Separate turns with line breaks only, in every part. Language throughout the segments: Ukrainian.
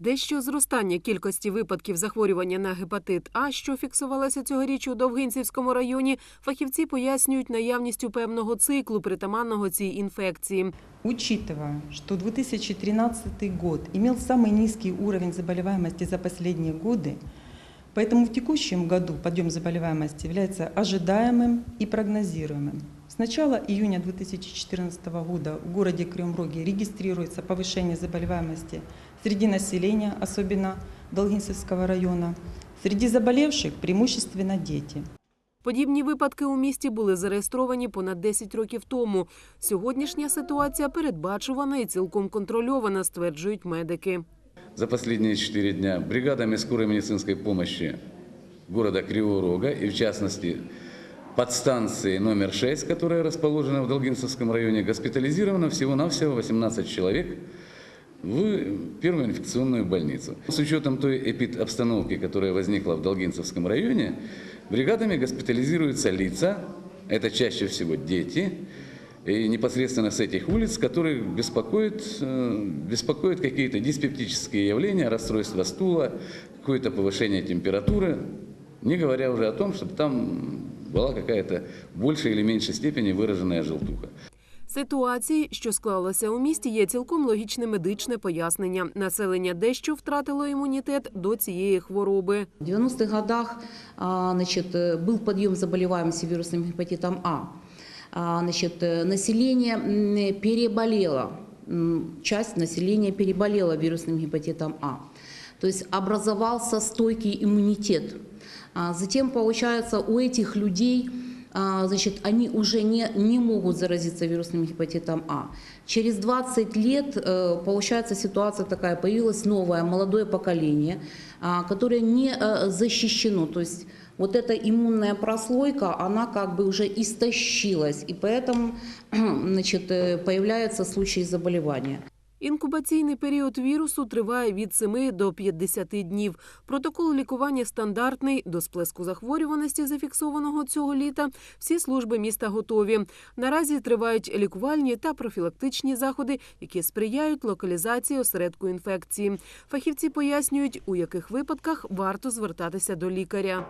Дещо зростання кількості випадків захворювання на гепатит А, що фіксувалося цьогоріч у Довгинцівському районі, фахівці пояснюють наявністю певного циклу притаманного цій інфекції.
Учитывая, что 2013 год имел самый низкий уровень заболеваемости за последние годы, поэтому в текущем году подъем заболеваемости является ожидаемым и прогнозируемым. С начала июня 2014 года в городе Кривом Роге регистрируется повышение заболеваемости среди населения, особенно Долгинцевского района. Среди заболевших преимущественно дети.
Подібні випадки у місті були зареєстровані понад 10 років тому. Сьогоднішня ситуація передбачувана і цілком контрольована, стверджують медики.
За последние четыре дня бригадами скорой медицинской помощи города Кривого Рога и в частности подстанции номер 6, которая расположена в Долгинцевском районе, госпитализировано всего-навсего 18 человек в первую инфекционную больницу. С учетом той эпид-обстановки, которая возникла в Долгинцевском районе, бригадами госпитализируются лица, это чаще всего дети, и непосредственно с этих улиц, которых беспокоит, э, беспокоят какие-то диспептические явления, расстройство стула, какое-то повышение температуры, не говоря уже о том, чтобы там была какая-то в большей или меньшей степени выраженная желтуха.
Ситуації, що склалася у місті, є цілком логічне медичне пояснення. Населення дещо втратило імунітет до цієї хвороби.
В 90-х годах а, значит, э, был подъем заболеваемости вирусным гепатитом А. А, Значит, э, население м, переболело, м, часть населения переболела вирусным гепатитом А. То есть образовался стойкий иммунитет. А Затем, получается, у этих людей а, значит, они уже не, не могут заразиться вирусным гепатитом А. Через 20 лет, э, получается, ситуация такая, появилось новое молодое поколение, а, которое не э, защищено. То есть вот эта иммунная прослойка, она как бы уже истощилась, и поэтому значит, э, появляются случаи заболевания.
Інкубаційний період вірусу триває від 7 до 50 днів. Протокол лікування стандартний. До сплеску захворюваності, зафіксованого цього літа, всі служби міста готові. Наразі тривають лікувальні та профілактичні заходи, які сприяють локалізації осередку інфекції. Фахівці пояснюють, у яких випадках варто звертатися до лікаря.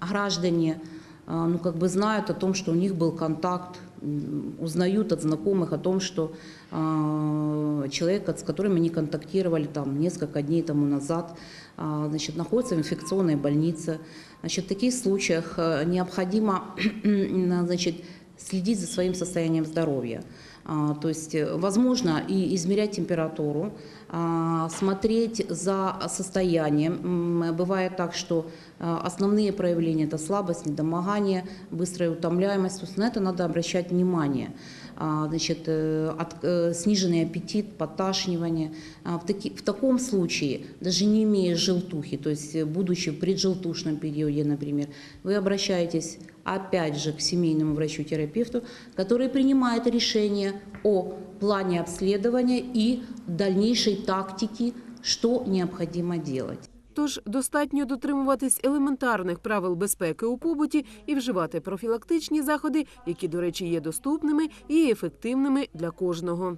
Граждане а, ну, как бы знают о том, что у них был контакт, м, узнают от знакомых о том, что а, человек, с которым они контактировали там, несколько дней тому назад, а, значит, находится в инфекционной больнице. Значит, в таких случаях а, необходимо значит, следить за своим состоянием здоровья. А, То есть, э, возможно, и измерять температуру, а, смотреть за состоянием. Бывает так, что а, основные проявления – это слабость, недомогание, быстрая утомляемость. То есть на это надо обращать внимание. А, Значит, э, от- э, сниженный аппетит, поташнивание. А, В, таки- в таком случае, даже не имея желтухи, то есть э, будучи в преджелтушном периоде, например, вы обращаетесь опять же к семейному врачу-терапевту, который принимает решение о плане обследования и дальнейшей тактике, что необходимо делать.
Тож достатньо дотримуватись елементарних правил безпеки у побуті і вживати профілактичні заходи, які, до речі, є доступними і ефективними для кожного.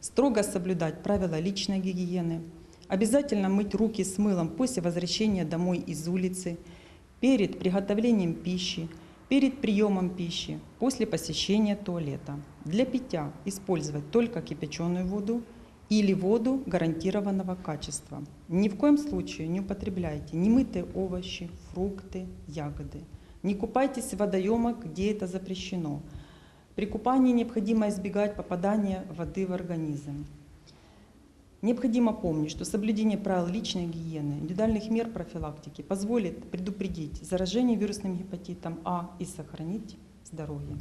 Строго соблюдать правила личной гигиены. Обязательно мыть руки с мылом после возвращения домой из улицы, перед приготовлением пищи, перед приемом пищи, после посещения туалета. Для питья использовать только кипяченую воду или воду гарантированного качества. Ни в коем случае не употребляйте немытые овощи, фрукты, ягоды. Не купайтесь в водоемах, где это запрещено. При купании необходимо избегать попадания воды в организм. Необходимо помнить, что соблюдение правил личной гигиены, индивидуальных мер профилактики позволит предупредить заражение вирусным гепатитом А и сохранить здоровье.